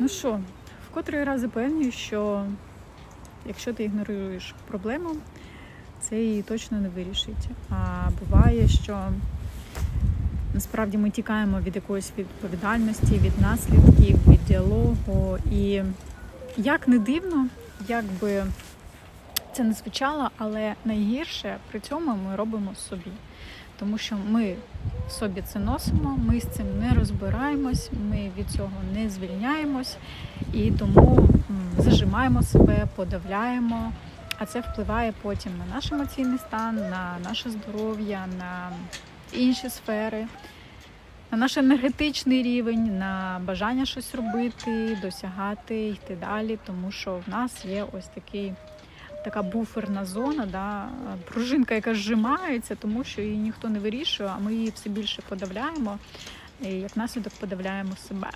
Ну що, в котрий раз запевнюю, що якщо ти ігноруєш проблему, це її точно не вирішить. А буває, що насправді ми тікаємо від якоїсь відповідальності, від наслідків, від діалогу. І як не дивно, як би це не звучало, але найгірше при цьому ми робимо собі. Тому що ми собі це носимо, ми з цим не розбираємось, ми від цього не звільняємось і тому зажимаємо себе, подавляємо. А це впливає потім на наш емоційний стан, на наше здоров'я, на інші сфери, на наш енергетичний рівень, на бажання щось робити, досягати, йти далі, тому що в нас є ось такий. Така буферна зона, да, пружинка, яка зжимається, тому що її ніхто не вирішує, а ми її все більше подавляємо, і як наслідок подавляємо себе.